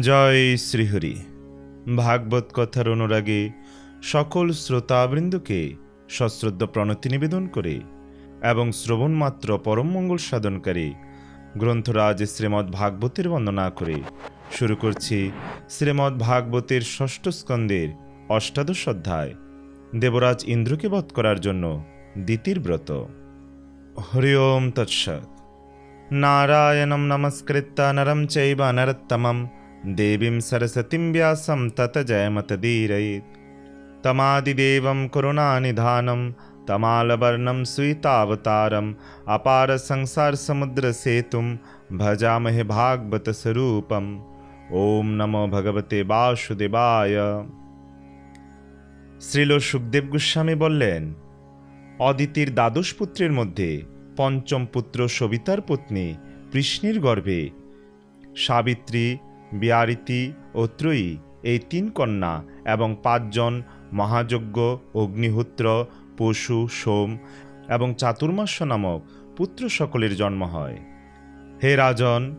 জয় শ্রীহরি। ভাগবত কথার অনুরাগে সকল শ্রোতাবৃন্দকে সশ্রদ্ধ প্রণতি নিবেদন করে এবং শ্রবণমাত্র পরম মঙ্গল সাধনকারী গ্রন্থরাজ শ্রীমদ্ ভাগবতের বন্দনা করে শুরু করছি শ্রীমদ্ ভাগবতের ষষ্ঠ স্কন্দের অষ্টাদশ অধ্যায়। দেবরাজ ইন্দ্রকে বধ করার জন্য দ্বিতীয় ব্রত। হরি ওম তৎসৎ। নারায়ণं নমস্কৃত্য নরं চৈব নরোত্তমं देवी सरस्वती व्यास तत जयमत धीर तमादिदेव करुणा निधानम तमालवर्णम स्वीतावतारम अपार संसार समुद्र सेतु, भजामहे भागवत स्वरूप। ओम नमो भगवते वासुदेवाय। श्रील सुखदेव गोस्वामी बोलें अदितर द्वश पुत्र मध्य पंचम पुत्र सवितार पत्नी कृष्ण गर्भे। सवित्री বিয়ারিতি ও ত্রয়ী এই তিন কন্যা এবং পাঁচজন মহাযজ্ঞ, অগ্নিহোত্র, পশু, সোম এবং চাতুর্মাস্য নামক পুত্র সকলের জন্ম হয়। হে রাজন,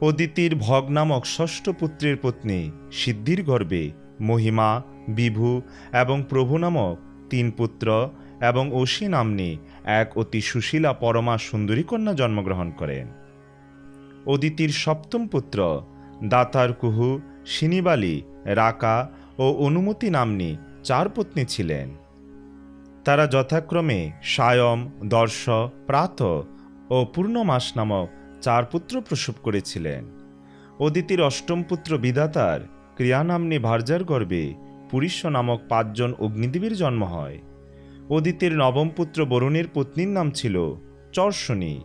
অদিতির ভগ নামক ষষ্ঠ পুত্রের পত্নী সিদ্ধির গর্ভে মহিমা, বিভু এবং প্রভু নামক তিন পুত্র এবং অসি নাম্নী এক অতি সুশীলা পরমা সুন্দরী কন্যা জন্মগ্রহণ করেন। অদিতির সপ্তম পুত্র দাতার কুহু সিনিবালি রাকা ও অনুমতি নাম্নী চার পত্নী ছিলেন। তারা যথাক্রমে সায়ম, দর্শ, প্রাত ও পূর্ণমাস নামক চার পুত্র প্রসব করেছিলেন। অদিতির অষ্টম পুত্র বিধাতার ক্রিয়া নাম্নী ভার্যার গর্ভে পুরীষ্য নামক পাঁচজন অগ্নিদেবীর জন্ম হয়। অদিতির নবম পুত্র বরুণের পত্নীর নাম ছিল চর্ষণী।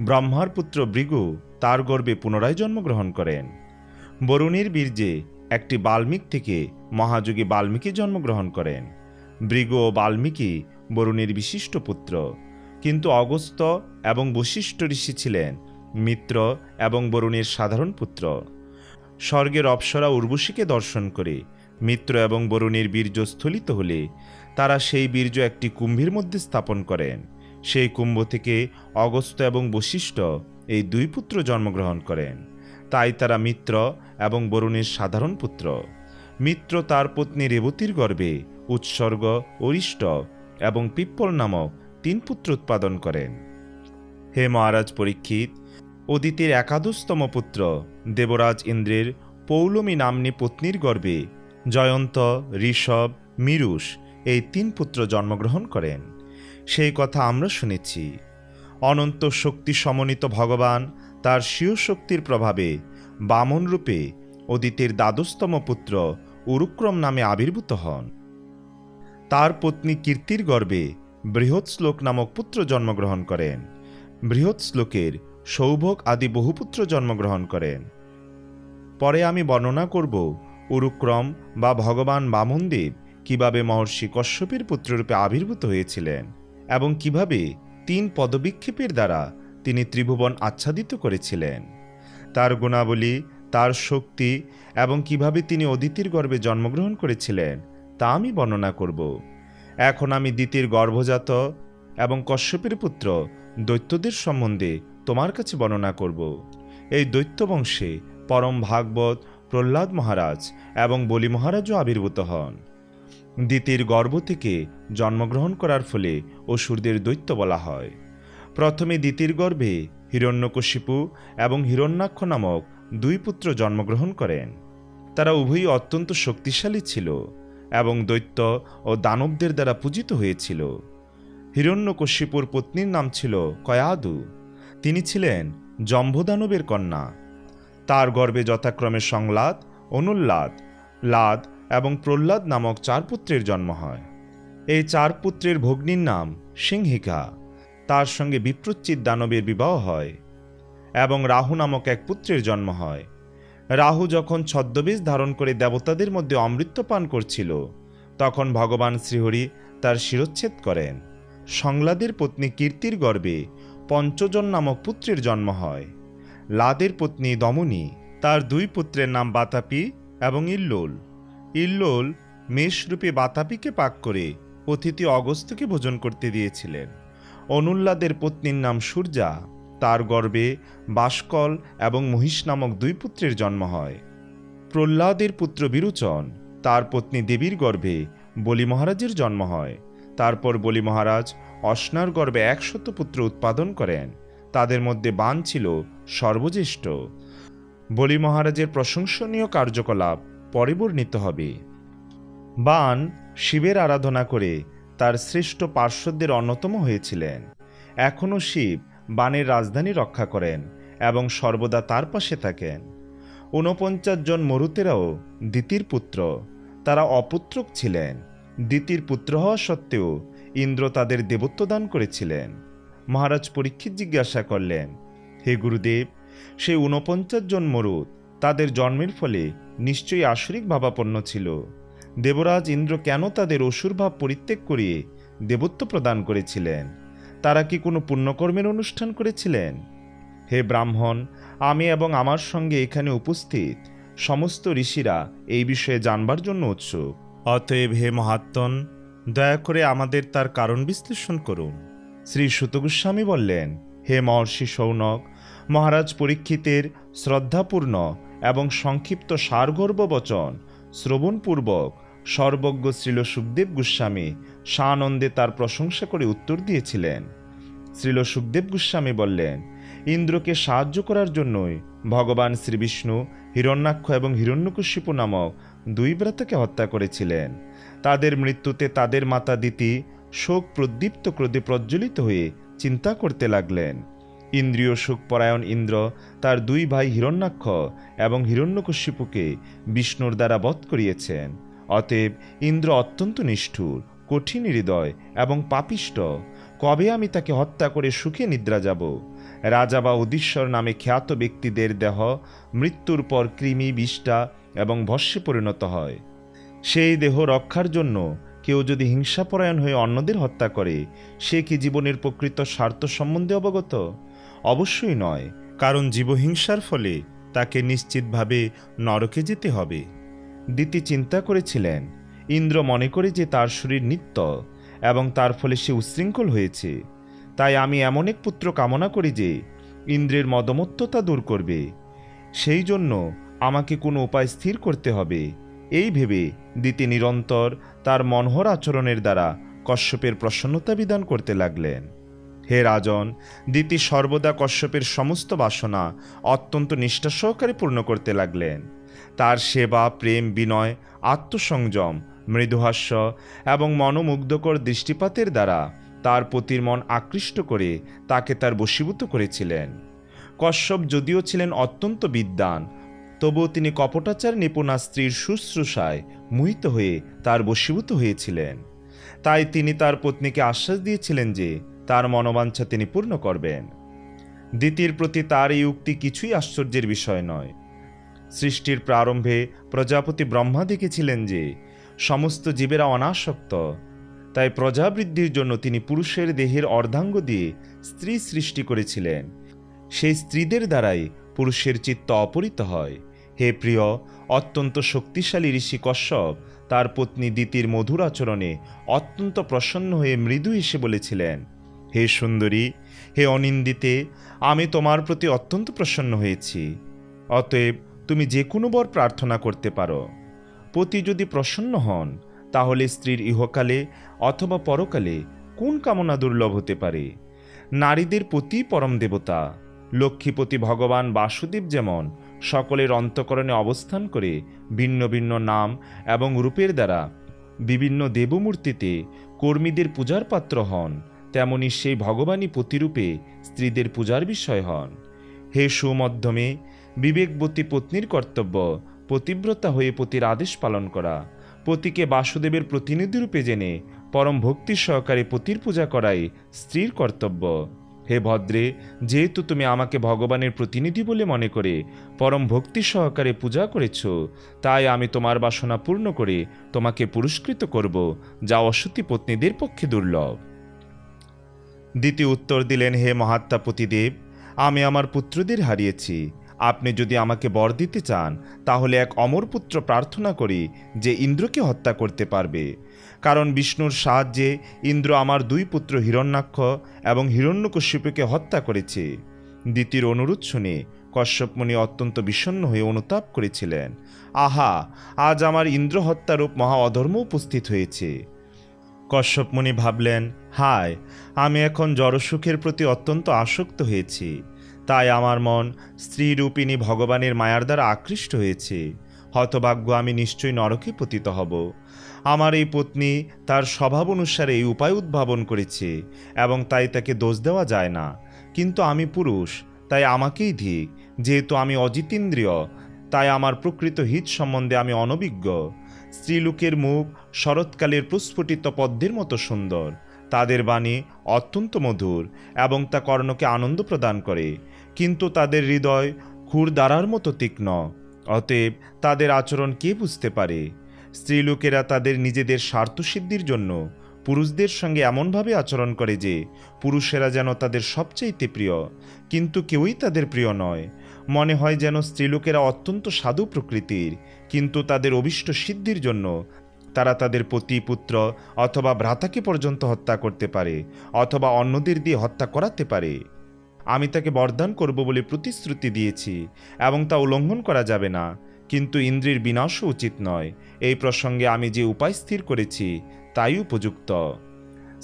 ব্রহ্মার পুত্র ভৃগু তার গর্বে পুনরায় জন্মগ্রহণ করেন। বরুণের বীর্যে একটি বাল্মীক থেকে মহাযোগী বাল্মীকি জন্মগ্রহণ করেন। ভৃগু ও বাল্মীকি বরুণের বিশিষ্ট পুত্র। কিন্তু অগস্ত এবং বশিষ্ঠ ঋষি ছিলেন মিত্র এবং বরুণের সাধারণ পুত্র। স্বর্গের অপ্সরা উর্বশীকে দর্শন করে মিত্র এবং বরুণের বীর্য স্থলিত হলে তারা সেই বীর্য একটি কুম্ভের মধ্যে স্থাপন করেন। সেই কুম্ভ থেকে অগস্ত এবং বশিষ্ঠ এই দুই পুত্র জন্মগ্রহণ করেন। তাই তারা মিত্র এবং বরুণের সাধারণ পুত্র। মিত্র তার পত্নী রেবতীর গর্ভে উৎসর্গ, অরিষ্ট এবং পিপ্পল নামক তিন পুত্র উৎপাদন করেন। হে মহারাজ পরীক্ষিত অদিতির একাদশতম পুত্র দেবরাজ ইন্দ্রের পৌলমী নাম্নী পত্নীর গর্ভে জয়ন্ত, ঋষভ, মিরুষ এই তিন পুত্র জন্মগ্রহণ করেন। সেই কথা আমরা শুনেছি। অনন্ত শক্তি সমন্বিত ভগবান তার স্বীয় শক্তির প্রভাবে বামন রূপে অদিতির দ্বাদশতম পুত্র উরুক্রম নামে আবির্ভূত হন। তার পত্নী কীর্তির গর্ভে বৃহৎ শ্লোক নামক পুত্র জন্মগ্রহণ করেন। বৃহৎ শ্লোকের সৌভোগ আদি বহুপুত্র জন্মগ্রহণ করেন। পরে আমি বর্ণনা করব উরুক্রম বা ভগবান বামনদেব কীভাবে মহর্ষি কশ্যপের পুত্ররূপে আবির্ভূত হয়েছিলেন এবং কীভাবে তিন পদবিক্ষেপের দ্বারা তিনি ত্রিভুবন আচ্ছাদিত করেছিলেন। তার গুণাবলী, তার শক্তি এবং কীভাবে তিনি অদিতির গর্ভে জন্মগ্রহণ করেছিলেন, তা আমি বর্ণনা করব। এখন আমি দ্বিতীয় গর্ভজাত এবং কশ্যপের পুত্র দৈত্যদের সম্বন্ধে তোমার কাছে বর্ণনা করব। এই দৈত্য বংশে পরম ভাগবত, প্রহ্লাদ মহারাজ এবং বলি মহারাজও আবির্ভূত হন। দ্বিতীয় গর্ভ থেকে জন্মগ্রহণ করার ফলে অসুরদের দৈত্য বলা হয়। প্রথমে দ্বিতীয় গর্ভে হিরণ্যকশিপু এবং হিরণ্যাক্ষ নামক দুই পুত্র জন্মগ্রহণ করেন। তারা উভয়ই অত্যন্ত শক্তিশালী ছিল এবং দৈত্য ও দানবদের দ্বারা পূজিত হয়েছিল। হিরণ্যকশিপুর পত্নীর নাম ছিল কয়াদু। তিনি ছিলেন জম্ভদানবের কন্যা। তার গর্ভে যথাক্রমে সংলাদ, অনুল্লাদ, লাদ এবং প্রহ্লাদ নামক চার পুত্রের জন্ম হয়। এই চার পুত্রের ভগ্নীর নাম সিংহিকা। তার সঙ্গে বিপ্রচ্ছিত দানবের বিবাহ হয় এবং রাহু নামক এক পুত্রের জন্ম হয়। রাহু যখন ছদ্মবেশ ধারণ করে দেবতাদের মধ্যে অমৃত পান করছিল, তখন ভগবান শ্রীহরি তার শিরচ্ছেদ করেন। সংলাদের পত্নী কীর্তির গর্ভে পঞ্চজন নামক পুত্রের জন্ম হয়। লাদের পত্নী দমনী, তার দুই পুত্রের নাম বাতাপি এবং ইল্লোল। ইল্লোল মেষরূপে বাতাপিকে পাক করে অতিথি অগস্ত্যকে ভোজন করতে দিয়েছিলেন। অনুল্লাদের পত্নীর নাম সূর্যা, তার গর্ভে বাসকল এবং মহিষ নামক দুই পুত্রের জন্ম হয়। প্রহ্লাদের পুত্র বিরোচন, তার পত্নী দেবীর গর্ভে বলি মহারাজের জন্ম হয়। তারপর বলি মহারাজ অশ্নার গর্ভে একশত পুত্র উৎপাদন করেন। তাদের মধ্যে বান ছিল সর্বজ্যেষ্ঠ। বলি মহারাজের প্রশংসনীয় কার্যকলাপ পরে বর্ণিত হবে। বান শিবের আরাধনা করে তার শ্রেষ্ঠ পার্শ্বদের অন্যতম হয়েছিলেন। এখনও শিব বানের রাজধানী রক্ষা করেন এবং সর্বদা তার পাশে থাকেন। ঊনপঞ্চাশ জন মরুতেরাও দিতির পুত্র। তারা অপুত্রক ছিলেন। দিতির পুত্র হওয়া সত্ত্বেও ইন্দ্র তাদের দেবত্ব দান করেছিলেন। মহারাজ পরীক্ষিত জিজ্ঞাসা করলেন, হে গুরুদেব সেই ঊনপঞ্চাশ জন মরুত তাদের জন্মের ফলে নিশ্চয়ই আসরিক ভাবাপন্ন ছিল। দেবরাজ ইন্দ্র কেন তাদের অসুর ভাব পরিত্যাগ করিয়ে দেবত্ব প্রদান করেছিলেন? তারা কি কোনো পুণ্যকর্মের অনুষ্ঠান করেছিলেন? হে ব্রাহ্মণ, আমি এবং আমার সঙ্গে এখানে উপস্থিত সমস্ত ঋষিরা এই বিষয়ে জানবার জন্য উৎসুক। অতএব হে মহাত্মন, দয়া করে আমাদের তার কারণ বিশ্লেষণ করুন। শ্রী সুতগোস্বামী বললেন, হে মহর্ষি সৌনক, মহারাজ পরীক্ষিতের শ্রদ্ধাপূর্ণ এবং সংক্ষিপ্ত সারগর্ব বচন, শ্রবণপূর্বক সর্বজ্ঞ শ্রীল সুখদেব গোস্বামী সানন্দে তার প্রশংসা করে উত্তর দিয়েছিলেন। শ্রীল সুখদেব গোস্বামী বললেন, ইন্দ্রকে সাহায্য করার জন্যই ভগবান শ্রীবিষ্ণু হিরণ্যাক্ষ এবং হিরণ্যকশিপু নামক দুই ব্রাতকে হত্যা করেছিলেন। তাদের মৃত্যুতে তাদের মাতা দিতি শোক প্রদীপ্ত ক্রোধে প্রজ্বলিত হয়ে চিন্তা করতে লাগলেন। ইন্দ্রিয় সুখপরায়ণ ইন্দ্র, তার দুই ভাই হিরণ্যাক্ষ এবং হিরণ্যকশিপুকে বিষ্ণুর দ্বারা বধ করিয়েছেন। অতএব ইন্দ্র অত্যন্ত নিষ্ঠুর, কঠিন হৃদয় এবং পাপিষ্ট। কবে আমি তাকে হত্যা করে সুখে নিদ্রা যাব? রাজা বা অধীশ্বর নামে খ্যাত ব্যক্তিদের দেহ মৃত্যুর পর কৃমি, বিষ্ঠা এবং ভস্যে পরিণত হয়। সেই দেহ রক্ষার জন্য কেউ যদি হিংসাপরায়ণ হয়ে অন্যদের হত্যা করে, সে কি জীবনের প্রকৃত স্বার্থ সম্বন্ধে অবগত? অবশ্যই নয়, কারণ জীবহিংসার ফলে তাকে নিশ্চিতভাবে নরকে যেতে হবে। দিতি চিন্তা করেছিলেন, ইন্দ্র মনে করে যে তার শরীর নিত্য এবং তার ফলে সে উচ্ছৃঙ্খল হয়েছে। তাই আমি এমন এক পুত্র কামনা করি যে ইন্দ্রের মদমত্ততা দূর করবে। সেই জন্য আমাকে কোনো উপায় স্থির করতে হবে। এই ভেবে দিতি নিরন্তর তার মনোহর আচরণের দ্বারা কশ্যপের প্রসন্নতা বিধান করতে লাগলেন। হে রাজন, দিতি সর্বদা কশ্যপের সমস্ত বাসনা অত্যন্ত নিষ্ঠা সহকারে পূর্ণ করতে লাগলেন। তার সেবা, প্রেম, বিনয়, আত্মসংযম, মৃদুহাস্য এবং মনোমুগ্ধকর দৃষ্টিপাতের দ্বারা তার পতির মন আকৃষ্ট করে তাকে তার বশীভূত করেছিলেন। কশ্যপ যদিও ছিলেন অত্যন্ত বিদ্বান, তবুও তিনি কপটাচার নিপুণা স্ত্রীর শুশ্রূষায় মোহিত হয়ে তার বশীভূত হয়েছিলেন। তাই তিনি তার পত্নীকে আশ্বাস দিয়েছিলেন যে তার মনোবাঞ্ছা তিনি পূর্ণ করবেন। দ্বিতীর প্রতি তার এই উক্তি কিছুই আশ্চর্যের বিষয় নয়। সৃষ্টির প্রারম্ভে প্রজাপতি ব্রহ্মা দেখেছিলেন যে, সমস্ত জীবেরা অনাসক্ত, তাই প্রজাবৃদ্ধির জন্য তিনি পুরুষের দেহের অর্ধাঙ্গ দিয়ে স্ত্রী সৃষ্টি করেছিলেন। সেই স্ত্রীদের দ্বারাই পুরুষের চিত্ত অপরিত হয়। হে প্রিয়, অত্যন্ত শক্তিশালী ঋষি কশ্যপ তার পত্নী দিতির মধুর আচরণে অত্যন্ত প্রসন্ন হয়ে মৃদু এসে বলেছিলেন হে সুন্দরী, হে অনিন্দিতে, আমি তোমার প্রতি অত্যন্ত প্রসন্ন হয়েছি। অতএব তুমি যে কোনো বর প্রার্থনা করতে পারো। পতি যদি প্রসন্ন হন, তাহলে স্ত্রীর ইহকালে অথবা পরকালে কোন কামনা দুর্লভ হতে পারে? নারীদের প্রতি পরম দেবতা, লক্ষ্মীপতি ভগবান বাসুদেব যেমন সকলের অন্তকরণে অবস্থান করে ভিন্ন ভিন্ন নাম এবং রূপের দ্বারা বিভিন্ন দেবমূর্তিতে কর্মীদের পূজার পাত্র হন তেমনি সেই ভগবানই পতিরূপে স্ত্রীদের পূজার বিষয় হন। হে সুমধ্যমে, বিবেকবতী পত্নীর কর্তব্য পতিব্রতা হয়ে পতির আদেশ পালন করা। পতিকে বাসুদেবের প্রতিনিধিরূপে জেনে পরম ভক্তি সহকারে পতির পূজা করাই স্ত্রীর কর্তব্য। হে ভদ্রে, যেহেতু তুমি আমাকে ভগবানের প্রতিনিধি বলে মনে করে পরম ভক্তি সহকারে পূজা করেছ, তাই আমি তোমার বাসনা পূর্ণ করে তোমাকে পুরস্কৃত করব, যা অসতী পত্নীদের পক্ষে দুর্লভ। দ্বিতীয় উত্তর দিলেন, হে মহাত্মা পতিদেব, আমি আমার পুত্রদের হারিয়েছি। আপনি যদি আমাকে বর দিতে চান, তাহলে এক অমর পুত্র প্রার্থনা করি যে ইন্দ্রকে হত্যা করতে পারবে। কারণ বিষ্ণুর সাহায্যে ইন্দ্র আমার দুই পুত্র হিরণ্যাক্ষ এবং হিরণ্যকশিপুকে হত্যা করেছে। দ্বিতীয় অনুরোধ শুনে কশ্যপমণি অত্যন্ত বিষণ্ণ হয়ে অনুতাপ করেছিলেন, আহা, আজ আমার ইন্দ্র হত্যারূপ মহা অধর্ম উপস্থিত হয়েছে। কশ্যপমণি ভাবলেন, হায়, আমি এখন জড়সুখের প্রতি অত্যন্ত আসক্ত হয়েছি। তাই আমার মন স্ত্রীরূপিণী ভগবানের মায়ার দ্বারা আকৃষ্ট হয়েছে। হতভাগ্য আমি নিশ্চয়ই নরকে পতিত হব। আমার এই পত্নী তার স্বভাব অনুসারে এই উপায় উদ্ভাবন করেছে এবং তাই তাকে দোষ দেওয়া যায় না। কিন্তু আমি পুরুষ, তাই আমাকেই ধিক। যেহেতু আমি অজিতেন্দ্রিয়, তাই আমার প্রকৃত হিত সম্বন্ধে আমি অনভিজ্ঞ। স্ত্রীলোকের মুখ শরৎকালের প্রস্ফুটিত পদ্মের মতো সুন্দর। তাদের বাণী অত্যন্ত মধুর এবং তা কর্ণকে আনন্দ প্রদান করে, কিন্তু তাদের হৃদয় খুর দ্বারার মতো তীক্ষ্ণ। অতএব তাদের আচরণ কে বুঝতে পারে? স্ত্রীলোকেরা তাদের নিজেদের স্বার্থসিদ্ধির জন্য পুরুষদের সঙ্গে এমনভাবে আচরণ করে যে, পুরুষেরা যেন তাদের সবচাইতে প্রিয়, কিন্তু কেউই তাদের প্রিয় নয়। মনে হয় যেন স্ত্রীলোকেরা অত্যন্ত সাধু প্রকৃতির, কিন্তু তাদের অভিষ্ট সিদ্ধির জন্য তারা তাদের পতি পুত্র অথবা ভ্রাতাকে পর্যন্ত হত্যা করতে পারে অথবা অন্যদের দিয়ে হত্যা করাতে পারে। আমি তাকে বরদান করব বলে প্রতিশ্রুতি দিয়েছি এবং তা উল্লঙ্ঘন করা যাবে না, কিন্তু ইন্দ্রের বিনাশও উচিত নয়। এই প্রসঙ্গে আমি যে উপায় স্থির করেছি, তাই উপযুক্ত।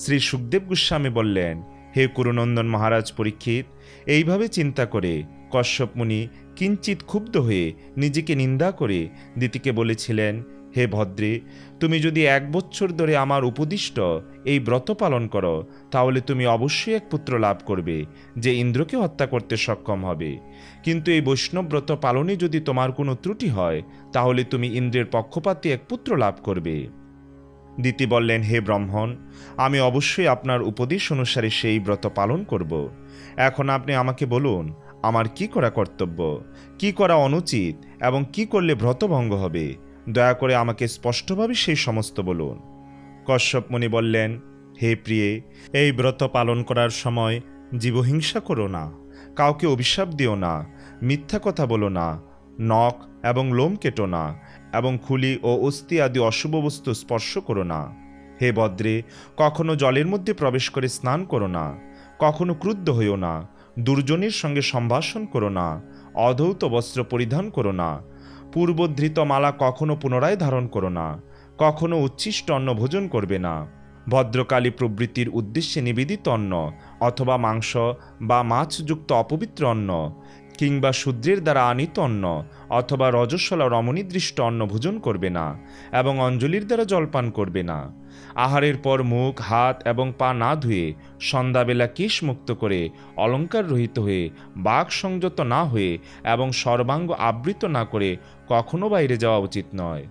শ্রী সুখদেব গোস্বামী বললেন, হে কুরুনন্দন মহারাজ পরীক্ষিত, এইভাবে চিন্তা করে কশ্যপ মুনি কিঞ্চিত ক্ষুব্ধ হয়ে নিজেকে নিন্দা করে দিতিকে বলেছিলেন, হে ভদ্রে, তুমি যদি এক বছর ধরে আমার উপদিষ্ট এই ব্রত পালন করো, তাহলে তুমি অবশ্যই এক পুত্র লাভ করবে, যে ইন্দ্রকে হত্যা করতে সক্ষম হবে। কিন্তু এই বৈষ্ণব ব্রত পালনে যদি তোমার কোনো ত্রুটি হয়, তাহলে তুমি ইন্দ্রের পক্ষপাতে এক পুত্র লাভ করবে। দিতি বললেন, হে ব্রাহ্মণ, আমি অবশ্যই আপনার উপদেশ অনুসারে সেই ব্রত পালন করব। এখন আপনি আমাকে বলুন আমার কি করা কর্তব্য? কি করা অনুচিত? এবং কি করলে ব্রতভঙ্গ হবে? দয়া করে আমাকে স্পষ্টভাবে সেই সমস্ত বলুন। কশ্যপ মুনি বললেন, হে প্রিয়ে, এই ব্রত পালন করার সময় জীবহিংসা করো না। কাউকে অভিশাপ দিও না। মিথ্যা কথা বলো না। নখ এবং লোম কেটো না। এবং খুলি ও অস্থি আদি অশুভ বস্তু স্পর্শ করো না। হে বদ্রে, কখনো জলের মধ্যে প্রবেশ করে স্নান করো না। কখনো ক্রুদ্ধ হইও না। দুর্জনের সঙ্গে সম্ভাষণ করো না, অধৌত বস্ত্র পরিধান করো না, পূর্বধৃত মালা কখনো পুনরায় ধারণ করো না, কখনো উচ্ছিষ্ট অন্ন ভোজন করবে না, ভদ্রকালী প্রবৃত্তির উদ্দেশ্যে নিবেদিত অন্ন, অথবা মাংস বা মাছযুক্ত অপবিত্র অন্ন, কিংবা শূদ্রের দ্বারা আনিত অন্ন, অথবা রজস্বলা রমণীদৃষ্ট অন্ন ভোজন করবে না, এবং অঞ্জলির দ্বারা জলপান করবে না। আহারের পর মুখ, হাত এবং পা না ধুয়ে সন্ধ্যাবেলা কেশ মুক্ত করে অলঙ্কার রহিত হয়ে বাক সংযত না হয়ে এবং সর্বাঙ্গ আবৃত না করে কখনো বাইরে যাওয়া উচিত নয়।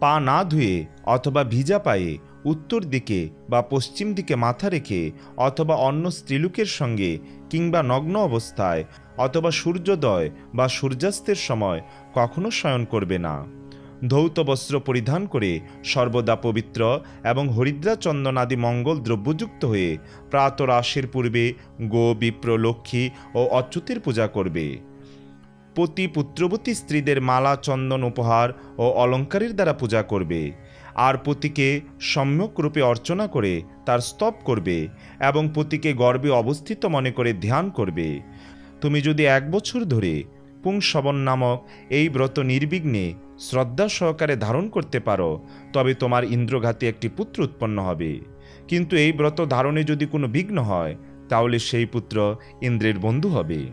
পা না ধুয়ে অথবা ভিজা পায়ে উত্তর দিকে বা পশ্চিম দিকে মাথা রেখে অথবা অন্য স্ত্রীলোকের সঙ্গে কিংবা নগ্ন অবস্থায় অথবা সূর্যোদয় বা সূর্যাস্তের সময় কখনো শয়ন করবে না। ধৌত বস্ত্র পরিধান করে সর্বদা পবিত্র এবং হরিদ্রা চন্দন আদি মঙ্গল দ্রব্যযুক্ত হয়ে প্রাতরাশের পূর্বে গো বিপ্র লক্ষ্মী ও অচ্যুতের পূজা করবে। পতি পুত্রবতী স্ত্রীদের মালা, চন্দন, উপহার ও অলঙ্কারের দ্বারা পূজা করবে। আর পতিকে সম্যক রূপে অর্চনা করে তার স্তব করবে এবং পতিকে গর্বে অবস্থিত মনে করে ধ্যান করবে। তুমি যদি এক বছর ধরে পুংসবন নামক এই ব্রত নির্বিঘ্নে শ্রদ্ধা সহকারে ধারণ করতে পারো, তবে তোমার ইন্দ্রঘাতী একটি পুত্র উৎপন্ন হবে। কিন্তু এই ব্রত ধারণে যদি কোনো বিঘ্ন হয়, তাহলে সেই পুত্র ইন্দ্রের বন্ধু হবে।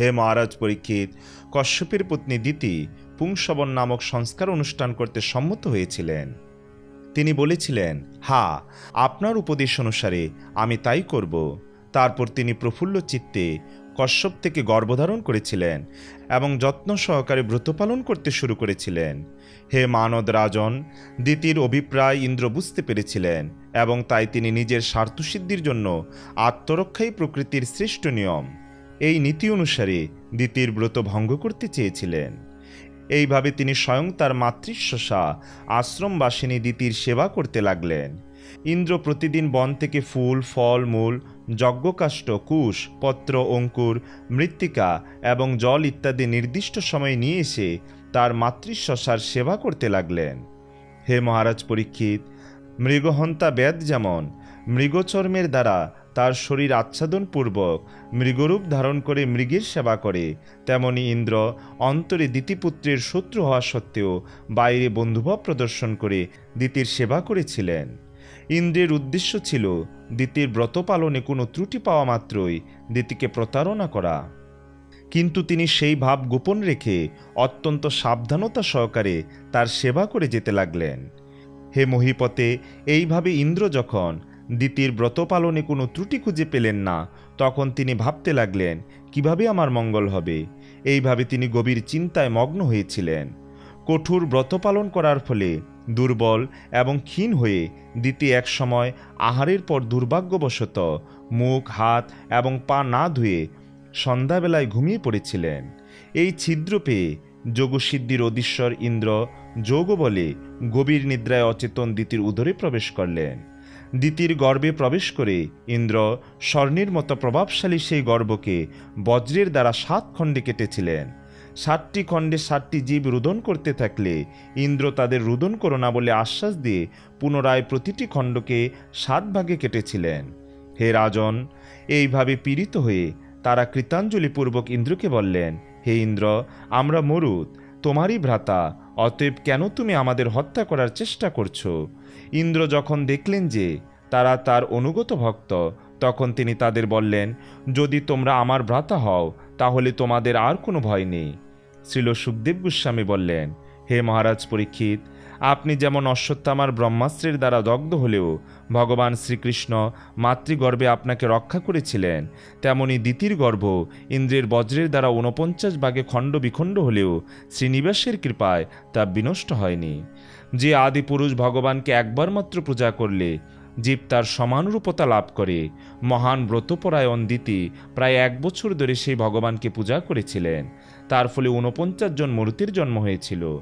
হে মহারাজ পরীক্ষিত, কশ্যপের পত্নী দিতি পুংসবন নামক সংস্কার অনুষ্ঠান করতে সম্মত হয়েছিলেন। তিনি বলেছিলেন, হা, আপনার উপদেশ অনুসারে আমি তাই করব। তারপর তিনি প্রফুল্ল চিত্তে কশ্যপ থেকে গর্ভধারণ করেছিলেন এবং যত্ন সহকারে ব্রত পালন করতে শুরু করেছিলেন। হে মানদ রাজন দিতির অভিপ্রায় ইন্দ্র বুঝতে পেরেছিলেন এবং তাই তিনি নিজের স্বার্থসিদ্ধির জন্য আত্মরক্ষাই প্রকৃতির শ্রেষ্ঠ নিয়ম। এই নীতি অনুসারে দিতির ব্রত ভঙ্গ করতে চেয়েছিলেন। এইভাবে তিনি স্বয়ং তার মাতৃশ্বসা আশ্রমবাসিনী দিতির সেবা করতে লাগলেন। ইন্দ্র প্রতিদিন বন থেকে ফুল, ফল, মূল যজ্ঞকাষ্ঠ কুশ, পত্র, অঙ্কুর, মৃত্তিকা এবং জল ইত্যাদি নির্দিষ্ট সময়ে নিয়ে এসে তার মাতৃশ্বসার সেবা করতে লাগলেন। হে মহারাজ পরীক্ষিত, মৃগহন্তা বেদ যেমন, মৃগচর্মের দ্বারা তার শরীর আচ্ছাদনপূর্বক মৃগরূপ ধারণ করে মৃগের সেবা করে, তেমনি ইন্দ্র অন্তরে দিতিপুত্রের শত্রু হওয়া সত্ত্বেও বাইরে বন্ধুভাব প্রদর্শন করে দিতির সেবা করেছিলেন। ইন্দ্রের উদ্দেশ্য ছিল দিতির ব্রত পালনে কোনো ত্রুটি পাওয়া মাত্রই দিতিকে প্রতারণা করা। কিন্তু তিনি সেই ভাব গোপন রেখে অত্যন্ত সাবধানতা সহকারে তার সেবা করে যেতে লাগলেন। হে মহিপতে, এইভাবে ইন্দ্র যখন দিতির ব্রত পালনে কোনো ত্রুটি খুঁজে পেলেন না, তখন তিনি ভাবতে লাগলেন, কীভাবে আমার মঙ্গল হবে? এইভাবে তিনি গভীর চিন্তায় মগ্ন হয়েছিলেন। কঠোর ব্রত পালন করার ফলে দুর্বল এবং ক্ষীণ হয়ে দিতি এক সময় আহারের পর দুর্ভাগ্যবশত মুখ, হাত এবং পা না ধুয়ে সন্ধ্যাবেলায় ঘুমিয়ে পড়েছিলেন। এই ছিদ্র পেয়ে যোগসিদ্ধির অধীশ্বর ইন্দ্র যোগ বলে গভীর নিদ্রায় অচেতন দিতির উদরে প্রবেশ করলেন। দিতির গর্ভে প্রবেশ করে ইন্দ্র স্বর্ণের মতো প্রভাবশালী সেই গর্ভকে বজ্রের দ্বারা সাত খণ্ডে কেটেছিলেন। সাতটি খণ্ডে সাতটি জীব রোদন করতে থাকলে ইন্দ্র তাদের রুদন করো না বলে আশ্বাস দিয়ে পুনরায় প্রতিটি খণ্ডকে সাত ভাগে কেটেছিলেন। হে রাজন, এইভাবে পীড়িত হয়ে তারা কৃতাঞ্জলিপূর্বক ইন্দ্রকে বললেন, হে ইন্দ্র, আমরা মরুদ, তোমারই ভ্রাতা, অতএব কেন তুমি আমাদের হত্যা করার চেষ্টা করছ? ইন্দ্র যখন দেখলেন যে তারা তার অনুগত ভক্ত, তখন তিনি তাদের বললেন, যদি তোমরা আমার ভ্রাতা হও, তাহলে তোমাদের আর কোনো ভয় নেই। শ্রীল সুখদেব গোস্বামী বললেন, হে মহারাজ পরীক্ষিত, আপনি যেমন অশ্বত্থামার ব্রহ্মাস্ত্রের দ্বারা দগ্ধ হলেও ভগবান শ্রীকৃষ্ণ মাতৃগর্ভে আপনাকে রক্ষা করেছিলেন, তেমনি দ্বিতীয় গর্ভ ইন্দ্রের বজ্রের দ্বারা ঊনপঞ্চাশ ভাগে খণ্ড বিখণ্ড হলেও শ্রীনিবাসের কৃপায় তা বিনষ্ট হয়নি। যে আদি পুরুষ ভগবানকে একবার মাত্র পূজা করলে জীব তার সমানুরূপতা লাভ করে। মহান ব্রতপরায়ণ দিতি প্রায় এক বছর ধরে সেই ভগবানকে পূজা করেছিলেন। তার ফলে ঊনপঞ্চাশ জন মূর্তির জন্ম হয়েছিল।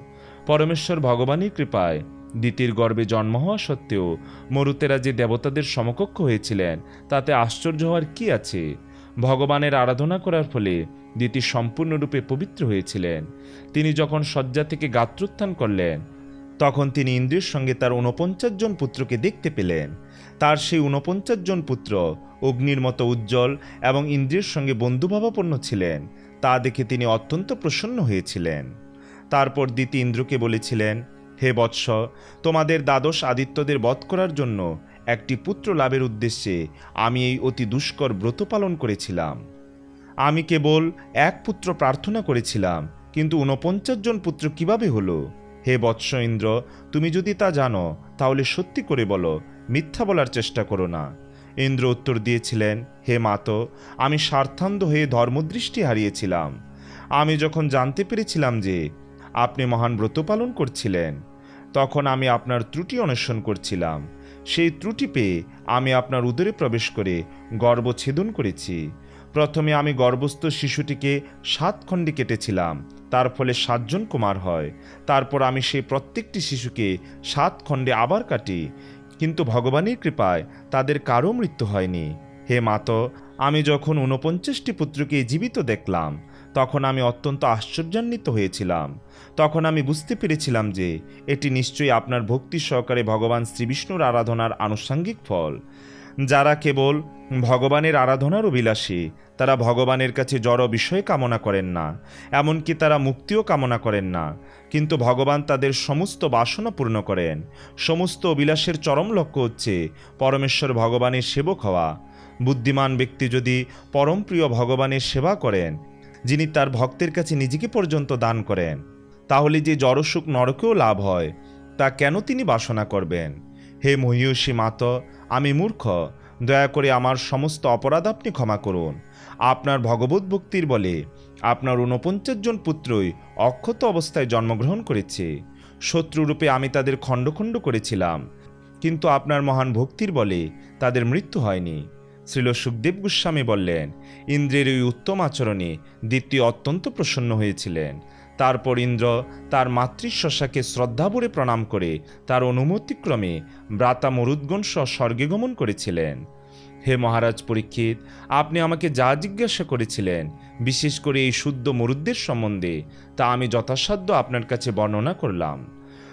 পরমেশ্বর ভগবানের কৃপায় দিতির গর্ভে জন্ম হওয়া সত্ত্বেও মরুতেরা যে দেবতাদের সমকক্ষ হয়েছিলেন, তাতে আশ্চর্য হওয়ার কি আছে? ভগবানের আরাধনা করার ফলে দিতি সম্পূর্ণরূপে পবিত্র হয়েছিলেন। তিনি যখন শয্যা থেকে গাত্রোত্থান করলেন, তখন তিনি ইন্দ্রের সঙ্গে তার ঊনপঞ্চাশ জন পুত্রকে দেখতে পেলেন। তার সেই ঊনপঞ্চাশ জন পুত্র অগ্নির মতো উজ্জ্বল এবং ইন্দ্রের সঙ্গে বন্ধুভাবাপন্ন ছিলেন। তা দেখে তিনি অত্যন্ত প্রসন্ন হয়েছিলেন। তারপর দিতি ইন্দ্রকে বলেছিলেন, হে বৎস, তোমাদের দ্বাদশ আদিত্যদের বধ করার জন্য একটি পুত্র লাভের উদ্দেশ্যে আমি এই অতি দুষ্কর ব্রত পালন করেছিলাম। আমি কেবল এক পুত্র প্রার্থনা করেছিলাম, কিন্তু ঊনপঞ্চাশ জন পুত্র কীভাবে হলো? হে বৎস ইন্দ্র, তুমি যদি তা জানো, তাহলে সত্যি করে বলো মিথ্যা বলার চেষ্টা করো না। ইন্দ্র উত্তর দিয়েছিলেন, হে মাতো আমি স্বার্থান্ধ হয়ে ধর্মদৃষ্টি হারিয়েছিলাম। আমি যখন জানতে পেরেছিলাম যে আপনি মহান ব্রত পালন করছিলেন, তখন আমি আপনার ত্রুটি অন্বেষণ করছিলাম। সেই ত্রুটি পেয়ে আমি আপনার উদরে প্রবেশ করে গর্ব ছেদন করেছি। প্রথমে আমি গর্ভস্থ শিশুটিকে সাত খণ্ডে কেটেছিলাম, তার ফলে সাতজন কুমার হয়। তারপর আমি সেই প্রত্যেকটি শিশুকে সাত খণ্ডে আবার কাটি। কিন্তু ভগবানের কৃপায় তাদের কারও মৃত্যু হয়নি। হে মাত, আমি যখন ঊনপঞ্চাশটি পুত্রকে জীবিত দেখলাম, তখন আমি অত্যন্ত আশ্চর্যান্বিত হয়েছিলাম। তখন আমি বুঝতে পেরেছিলাম যে, এটি নিশ্চয়ই আপনার ভক্তি সহকারে ভগবান শ্রীবিষ্ণুর আরাধনার আনুষাঙ্গিক ফল। যারা কেবল ভগবানের আরাধনার অভিলাষী তারা ভগবানের কাছে জড় বিষয় কামনা করেন না, এমনকি তারা মুক্তিও কামনা করেন না। কিন্তু ভগবান তাদের সমস্ত বাসনা পূর্ণ করেন। সমস্ত অভিলাষের চরম লক্ষ্য হচ্ছে পরমেশ্বর ভগবানের সেবক হওয়া। বুদ্ধিমান ব্যক্তি যদি পরমপ্রিয় ভগবানের সেবা করেন, যিনি তার ভক্তের কাছে নিজেকে পর্যন্ত দান করেন, তাহলে যে জড়সুখ নরকেও লাভ হয়, তা কেন তিনি বাসনা করবেন? হে মহিষী মাত, আমি মূর্খ, দয়া করে আমার সমস্ত অপরাধ আপনি ক্ষমা করুন। আপনার ভগবত ভক্তির বলে আপনার ঊনপঞ্চাশ জন পুত্রই অক্ষত অবস্থায় জন্মগ্রহণ করেছে। শত্রুরূপে আমি তাদের খণ্ড খণ্ড করেছিলাম। কিন্তু আপনার মহান ভক্তির বলে তাদের মৃত্যু হয়নি। শ্রীল সুখদেব গোস্বামী বললেন, ইন্দ্রের ওই উত্তম আচরণে দ্বিতীয় অত্যন্ত প্রসন্ন হয়েছিলেন। তারপর ইন্দ্র তার মাতৃশ্বসাকে শ্রদ্ধাভরে প্রণাম করে তার অনুমতিক্রমে ব্রাতা মরুদ্গণ স্বর্গে গমন করেছিলেন। হে মহারাজ পরীক্ষিত, আপনি আমাকে যা জিজ্ঞাসা করেছিলেন, বিশেষ করে এই শুদ্ধ মরুদ্দের সম্বন্ধে, তা আমি যথাসাধ্য আপনার কাছে বর্ণনা করলাম।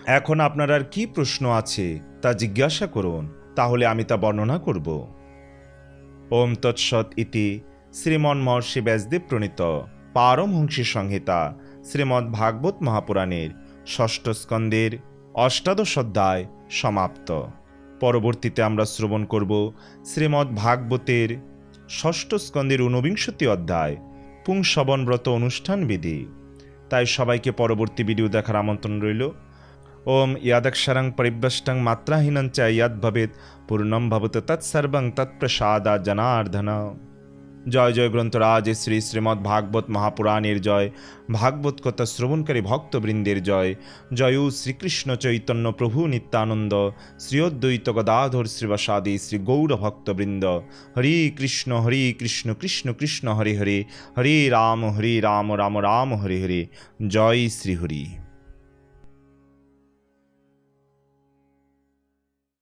এখন আপনার আর কি প্রশ্ন আছে তা জিজ্ঞাসা করুন, তাহলে আমি তা বর্ণনা করব। ওম তৎসৎ ইতি শ্রীমন মহর্ষি ব্যাসদেব প্রণীত পারমহংসী সংহিতা শ্রীমদ্ ভাগবত মহাপুরাণের ষষ্ঠ স্কন্দের অষ্টাদশ অধ্যায় সমাপ্ত। পরবর্তীতে আমরা শ্রবণ করব শ্রীমদ্ ভাগবতের ষষ্ঠ স্কন্দের ঊনবিংশতি অধ্যায় পুংসবনব্রত অনুষ্ঠান বিধি তাই সবাইকে পরবর্তী ভিডিও দেখার আমন্ত্রণ রইল। ওম ইয়াদাক্ষারাং পরিব্যষ্টাং মাত্রাহীনং চ ইয়াদ ভবেত পূর্ণম ভবত তৎসর্বং তৎপ্রসাদা জনার্দন। জয় জয় গ্রন্থরাজ, শ্রী শ্রীমদ্ ভাগবত মহাপুরাণের জয়। ভাগবত কথা শ্রবণকারী ভক্তবৃন্দের জয়। জয় শ্রীকৃষ্ণ চৈতন্য প্রভু নিত্যানন্দ। শ্রীয়দ্বৈত গদাধর শ্রীবাসাদি শ্রী গৌর ভক্তবৃন্দ। হরি কৃষ্ণ হরি কৃষ্ণ কৃষ্ণ কৃষ্ণ, হরে হরে। হরে রাম হরে রাম রাম রাম, হরে হরে। জয় শ্রী হরি